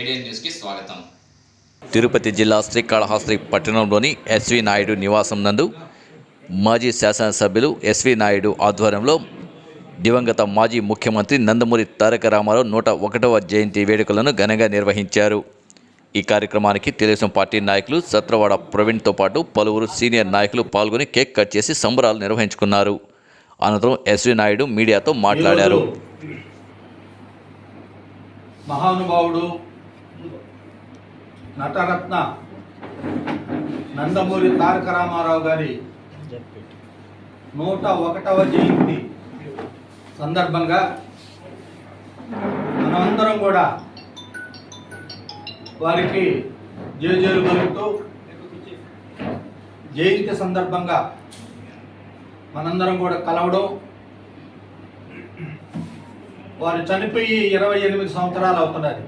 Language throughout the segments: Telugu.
ఏడియన్ న్యూస్కి స్వాగతం. తిరుపతి జిల్లా శ్రీకాళహస్తి పట్టణంలోని ఎస్వి నాయుడు నివాసం నందు మాజీ శాసనసభ్యులు ఎస్వి నాయుడు ఆధ్వర్యంలో దివంగత మాజీ ముఖ్యమంత్రి నందమూరి తారక రామారావు నూట ఒకటవ జయంతి వేడుకలను ఘనంగా నిర్వహించారు. ఈ కార్యక్రమానికి తెలుగుదేశం పార్టీ నాయకులు సత్రవాడ ప్రవీణ్తో పాటు పలువురు సీనియర్ నాయకులు పాల్గొని కేక్ కట్ చేసి సంబరాలు నిర్వహించుకున్నారు. అనంతరం ఎస్వి నాయుడు మీడియాతో మాట్లాడారు. మహానుభావుడు నటరత్న నందమూరి తారక రామారావు గారి నూట ఒకటవ జయంతి సందర్భంగా మనమందరం కూడా వారికి జయజేలు పలుకుతూ జయంతి సందర్భంగా మనందరం కూడా కలవడం వారు చనిపోయి ఇరవై ఎనిమిది సంవత్సరాలు అవుతున్నది.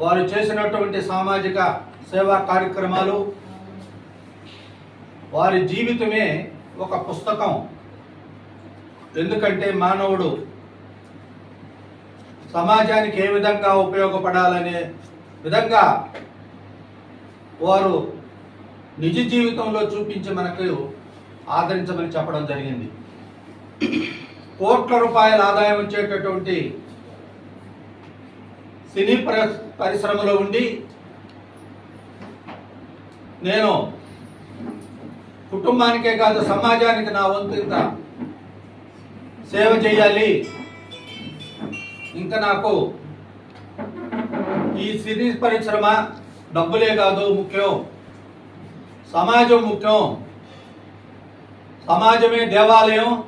వారు చేసినటువంటి సామాజిక సేవా కార్యక్రమాలు వారి జీవితమే ఒక పుస్తకం. ఎందుకంటే మానవుడు సమాజానికి ఏ విధంగా ఉపయోగపడాలనే విధంగా వారు నిజ జీవితంలో చూపించి మనకు ఆదరించమని చెప్పడం జరిగింది. కోట్ల రూపాయల ఆదాయం వచ్చేటటువంటి సినీ పరిశ్రమలో ఉండి నేను కుటుంబానికే కాదు సమాజానికి నా వంతు ఇంత సేవ చేయాలి. ఇంకా నాకు ఈ సినీ పరిశ్రమ డబ్బులే కాదు ముఖ్యం. సమాజం ముఖ్యం. సమాజమే దేవాలయం.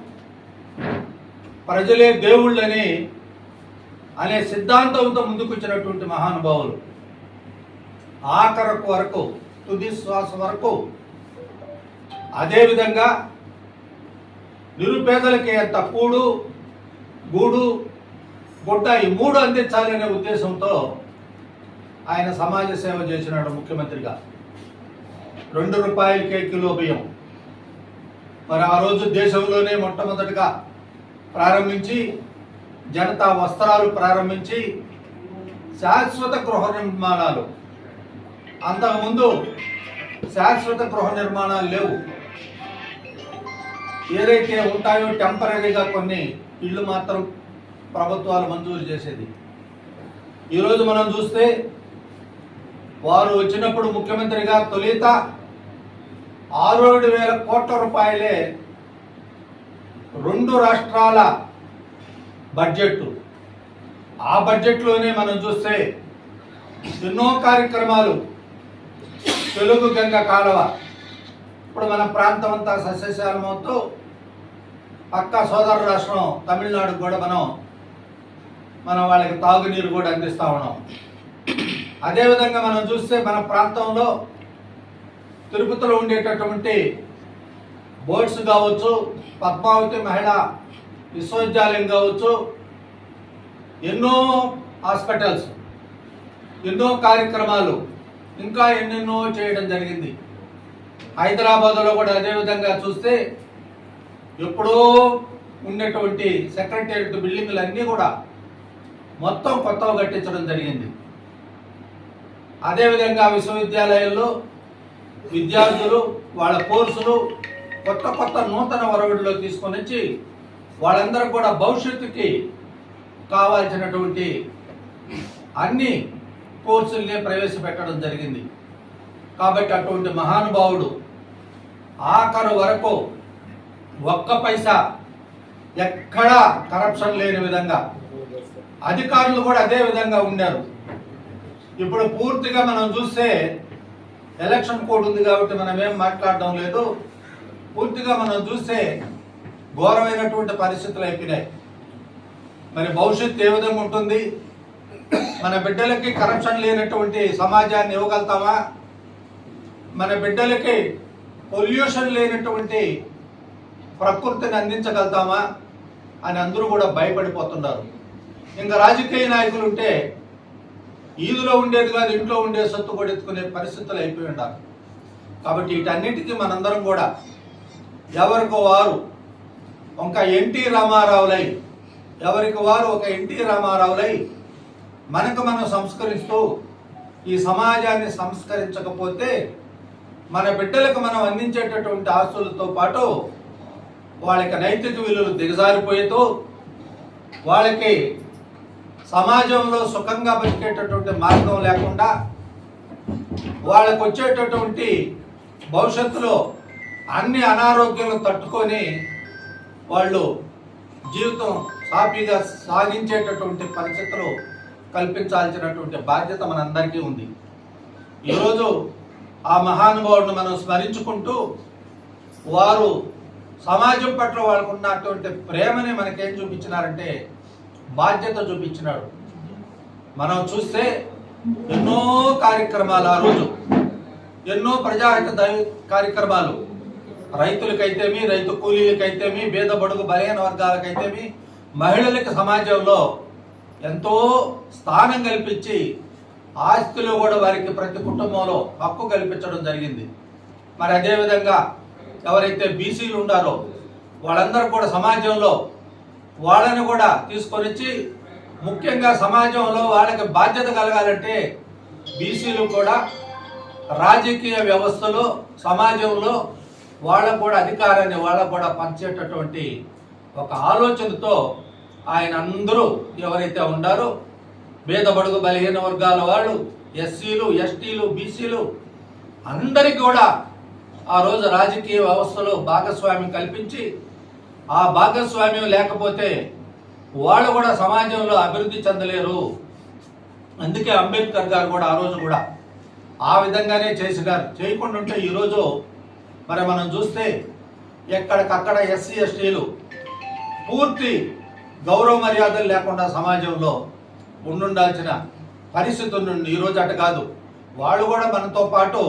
ప్రజలే దేవుళ్ళని అనే సిద్ధాంతంతో ముందుకొచ్చినటువంటి మహానుభావులు. ఆఖరకు వరకు తుది శ్వాస వరకు అదేవిధంగా నిరుపేదలకి ఎంత కూడు గూడు గుడ్డ ఈ మూడు అందించాలి అనే ఉద్దేశంతో ఆయన సమాజ సేవ చేసినాడు ముఖ్యమంత్రిగా. రెండు రూపాయలకే కిలో బియ్యం. మరి ఆ రోజు దేశంలోనే మొట్టమొదటిగా ప్రారంభించి జనతా వస్త్రాలు ప్రారంభించి శాశ్వత గృహ నిర్మాణాలు. అంతకుముందు శాశ్వత గృహ నిర్మాణాలు లేవు. ఏదైతే ఉంటాయో టెంపరీగా కొన్ని ఇళ్ళు మాత్రం ప్రభుత్వాలు మంజూరు చేసేది. ఈరోజు మనం చూస్తే వారు వచ్చినప్పుడు ముఖ్యమంత్రిగా తొలిత ఆరు ఏడు వేల కోట్ల రూపాయలే రెండు రాష్ట్రాల బడ్జెట్ ఆ బడ్జెట్లోనే మనం చూస్తే ఎన్నో కార్యక్రమాలు. తెలుగు గంగ కాలువ. ఇప్పుడు మన ప్రాంతం అంతా సస్యశాలమవుతూ పక్క సోదర రాష్ట్రం తమిళనాడు కూడా మనం మనం వాళ్ళకి తాగునీరు కూడా అందిస్తా ఉన్నాం. అదేవిధంగా మనం చూస్తే మన ప్రాంతంలో తిరుపతిలో ఉండేటటువంటి బోర్డ్స్ కావచ్చు పద్మావతి మహిళా విశ్వవిద్యాలయం కావచ్చు ఎన్నో హాస్పిటల్స్ ఎన్నో కార్యక్రమాలు ఇంకా ఎన్నెన్నో చేయడం జరిగింది. హైదరాబాద్లో కూడా అదేవిధంగా చూస్తే ఎప్పుడో ఉండేటువంటి సెక్రటేరియట్ బిల్డింగ్లు అన్నీ కూడా మొత్తం కొత్తగా కట్టించడం జరిగింది. అదేవిధంగా విశ్వవిద్యాలయాల్లో విద్యార్థులు వాళ్ళ కోర్సులు కొత్త కొత్త నూతన వరవడిలో తీసుకొని వచ్చి వాళ్ళందరూ కూడా భవిష్యత్తుకి కావాల్సినటువంటి అన్ని కోర్సుల్ని ప్రవేశపెట్టడం జరిగింది. కాబట్టి అటువంటి మహానుభావుడు ఆఖరు వరకు ఒక్క పైసా ఎక్కడా కరప్షన్ లేని విధంగా అధికారులు కూడా అదే విధంగా ఉండారు. ఇప్పుడు పూర్తిగా మనం చూస్తే ఎలక్షన్ కోడ్ ఉంది కాబట్టి మనం ఏం మాట్లాడడం లేదు. పూర్తిగా మనం చూస్తే ఘోరమైనటువంటి పరిస్థితులు అయిపోయినాయి. మరి భవిష్యత్తు ఏ విధంగా ఉంటుంది? మన బిడ్డలకి కరప్షన్ లేనటువంటి సమాజాన్ని ఇవ్వగలుగుతామా? మన బిడ్డలకి పొల్యూషన్ లేనటువంటి ప్రకృతిని అందించగలుగుతామా? అని అందరూ కూడా భయపడిపోతున్నారు. ఇంకా రాజకీయ నాయకులు ఉంటే ఈదులో ఉండేది కాదు ఇంట్లో ఉండే సొత్తు కూడా ఎత్తుకునే పరిస్థితులు అయిపోయి ఉండాలి. కాబట్టి వీటన్నిటికీ మనందరం కూడా ఎవరికో వారు ఒక ఎన్టీ రామారావులై. ఎవరికి వారు ఒక ఎన్టీ రామారావులై. మనకు మనం సంస్కరిస్తూ ఈ సమాజాన్ని సంస్కరించకపోతే మన బిడ్డలకు మనం అందించేటటువంటి ఆస్తులతో పాటు వాళ్ళకి నైతిక విలువలు దిగజారిపోయేతో వాళ్ళకి సమాజంలో సుఖంగా బతికేటటువంటి మార్గం లేకుండా వాళ్ళకు వచ్చేటటువంటి భవిష్యత్తులో అన్ని అనారోగ్యాలు తట్టుకొని వాళ్ళు జీవితం సాఫీగా సాగించేటటువంటి పరిస్థితులు కల్పించాల్సినటువంటి బాధ్యత మనందరికీ ఉంది. ఈరోజు ఆ మహానుభావుడిని మనం స్మరించుకుంటూ వారు సమాజం పట్ల వాళ్ళకు ఉన్నటువంటి ప్రేమని మనకేం చూపించినారంటే బాధ్యత చూపించినాడు. మనం చూస్తే ఎన్నో కార్యక్రమాలు ఆ రోజు ఎన్నో ప్రజాహిత కార్యక్రమాలు రైతులకైతేమి రైతు కూలీలకైతేమి పేద బడుగు బలహీన వర్గాలకైతేమి మహిళలకు సమాజంలో ఎంతో స్థానం కల్పించి ఆస్తులు కూడా వారికి ప్రతి కుటుంబంలో హక్కు కల్పించడం జరిగింది. మరి అదేవిధంగా ఎవరైతే బీసీలు ఉండారో వాళ్ళందరూ కూడా సమాజంలో వాళ్ళని కూడా తీసుకొని వచ్చి ముఖ్యంగా సమాజంలో వాళ్ళకి బాధ్యత కలగాలంటే బీసీలు కూడా రాజకీయ వ్యవస్థలో సమాజంలో వాళ్ళకు కూడా అధికారాన్ని వాళ్ళకు కూడా పంచేటటువంటి ఒక ఆలోచనతో ఆయన అందరూ ఎవరైతే ఉండారో పేద బడుగు బలహీన వర్గాల వాళ్ళు ఎస్సీలు ఎస్టీలు బీసీలు అందరికీ కూడా ఆ రోజు రాజకీయ వ్యవస్థలో భాగస్వామ్యం కల్పించి ఆ భాగస్వామ్యం లేకపోతే వాళ్ళు కూడా సమాజంలో అభివృద్ధి చెందలేరు. అందుకే అంబేద్కర్ గారు కూడా ఆ రోజు కూడా ఆ విధంగానే చేసినారు. చేయకుండా ఉంటే ఈరోజు మరి మనం చూస్తే ఎక్కడికక్కడ ఎస్సీ ఎస్టీలు పూర్తి గౌరవ మర్యాదలు లేకుండా సమాజంలో ఉండుండాల్సిన పరిస్థితి ఉంది ఈరోజు అటు కాదు. వాళ్ళు కూడా మనతో పాటు